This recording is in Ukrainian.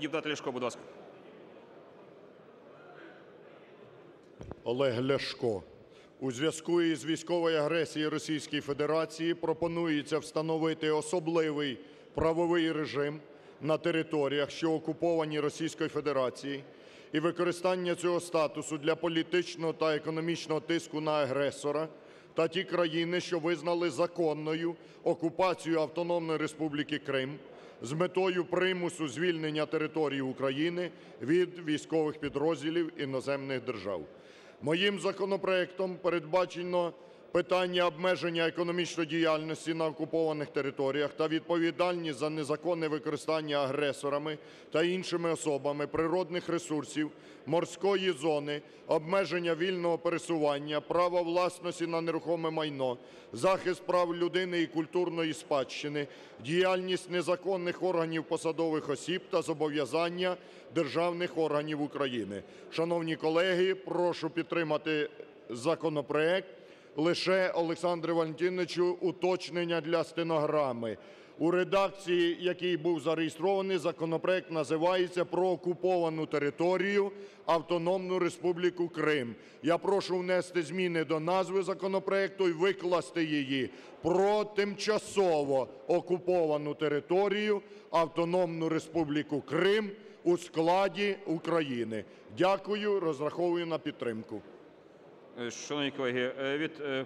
Депутат Ляшко, будь ласка. Олег Ляшко. У зв'язку із військовою агресією Російської Федерації пропонується встановити особливий правовий режим на територіях, що окуповані Російською Федерацією, і використання цього статусу для політичного та економічного тиску на агресора та ті країни, що визнали законною окупацію Автономної Республіки Крим з метою примусу звільнення території України від військових підрозділів іноземних держав. Моїм законопроектом передбачено питання обмеження економічної діяльності на окупованих територіях та відповідальність за незаконне використання агресорами та іншими особами природних ресурсів, морської зони, обмеження вільного пересування, права власності на нерухоме майно, захист прав людини і культурної спадщини, діяльність незаконних органів посадових осіб та зобов'язання державних органів України. Шановні колеги, прошу підтримати законопроект. Лише, Олександре Валентиновичу, уточнення для стенограми. У редакції, який був зареєстрований, законопроект називається "Про окуповану територію Автономну Республіку Крим". Я прошу внести зміни до назви законопроекту і викласти її "Про тимчасово окуповану територію Автономну Республіку Крим у складі України. Дякую. Розраховую на підтримку. Е, Шановні колеги, е, від е,